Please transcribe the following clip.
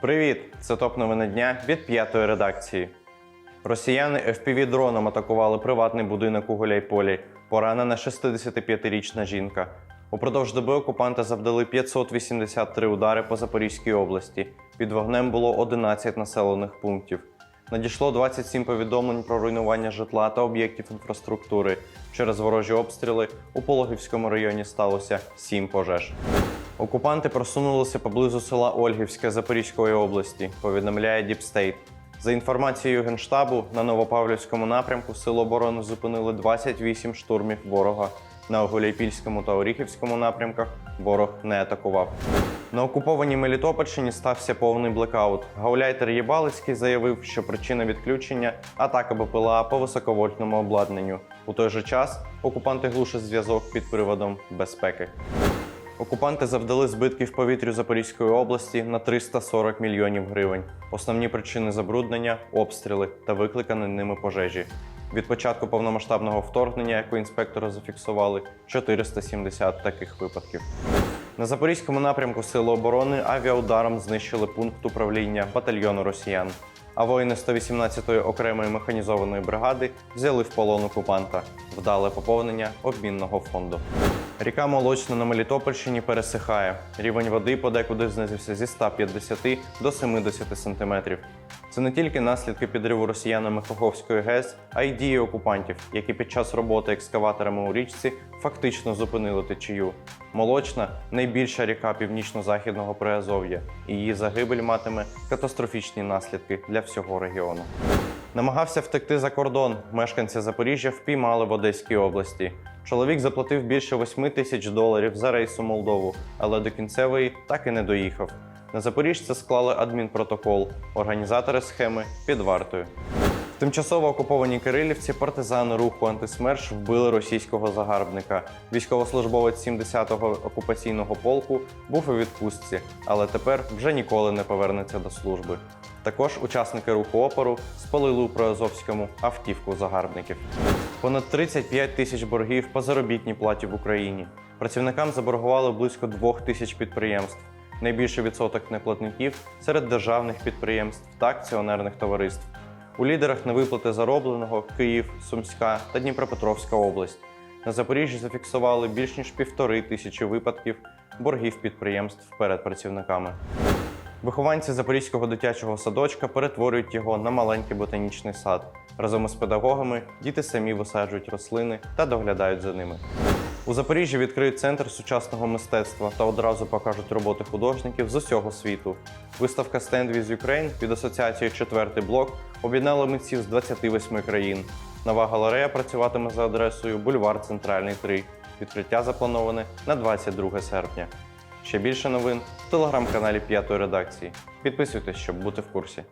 Привіт! Це топ новини дня від п'ятої редакції. Росіяни FPV-дроном атакували приватний будинок у Гуляйполі. Поранена 65-річна жінка. Упродовж доби окупанти завдали 583 удари по Запорізькій області. Під вогнем було 11 населених пунктів. Надійшло 27 повідомлень про руйнування житла та об'єктів інфраструктури. Через ворожі обстріли у Пологівському районі сталося 7 пожеж. Окупанти просунулися поблизу села Ольгівське Запорізької області, повідомляє Діпстейт. За інформацією Генштабу, на Новопавлівському напрямку Сил оборони зупинили 28 штурмів ворога. На Гуляйпільському та Оріхівському напрямках ворог не атакував. На окупованій Мелітопольщині стався повний блекаут. Гауляйтер Єбалицький заявив, що причина відключення атака БПЛА по високовольтному обладнанню. У той же час окупанти глушать зв'язок під приводом безпеки. Окупанти завдали збитків повітрю Запорізької області на 340 мільйонів гривень. Основні причини забруднення обстріли та викликані ними пожежі. Від початку повномасштабного вторгнення екоінспектори зафіксували 470 таких випадків. На запорізькому напрямку Сили оборони авіаударом знищили пункт управління батальйону росіян. А воїни 118-ї окремої механізованої бригади взяли в полон окупанта. Вдале поповнення обмінного фонду. Ріка Молочна на Мелітопольщині пересихає. Рівень води подекуди знизився зі 150 до 70 сантиметрів. Це не тільки наслідки підриву росіянами Каховської ГЕС, а й дії окупантів, які під час роботи екскаваторами у річці фактично зупинили течію. Молочна найбільша ріка північно-західного Приазов'я, її загибель матиме катастрофічні наслідки для всього регіону. Намагався втекти за кордон. Мешканці Запоріжжя впіймали в Одеській області. Чоловік заплатив більше 8 тисяч доларів за рейс у Молдову, але до кінцевої так і не доїхав. На запоріжця склали адмінпротокол. Організатори схеми під вартою. Тимчасово окупованій Кирилівці партизани руху антисмерш вбили російського загарбника. Військовослужбовець 70-го окупаційного полку був у відпустці, але тепер вже ніколи не повернеться до служби. Також учасники руху опору спалили у Приазовському автівку загарбників. Понад 35 тисяч боргів по заробітній платі в Україні. Працівникам заборгували близько 2 тисяч підприємств. Найбільший відсоток неплатників серед державних підприємств та акціонерних товариств. У лідерах невиплати заробленого Київ, Сумська та Дніпропетровська область. На Запоріжжі зафіксували більш ніж півтори тисячі випадків боргів підприємств перед працівниками. Вихованці Запорізького дитячого садочка перетворюють його на маленький ботанічний сад. Разом із педагогами діти самі висаджують рослини та доглядають за ними. У Запоріжжі відкриють центр сучасного мистецтва та одразу покажуть роботи художників з усього світу. Виставка Stand with Ukraine від асоціації Четвертий блок об'єднала митців з 28 країн. Нова галерея працюватиме за адресою Бульвар Центральний 3. Відкриття заплановане на 22 серпня. Ще більше новин в телеграм-каналі П'ятої редакції. Підписуйтесь, щоб бути в курсі.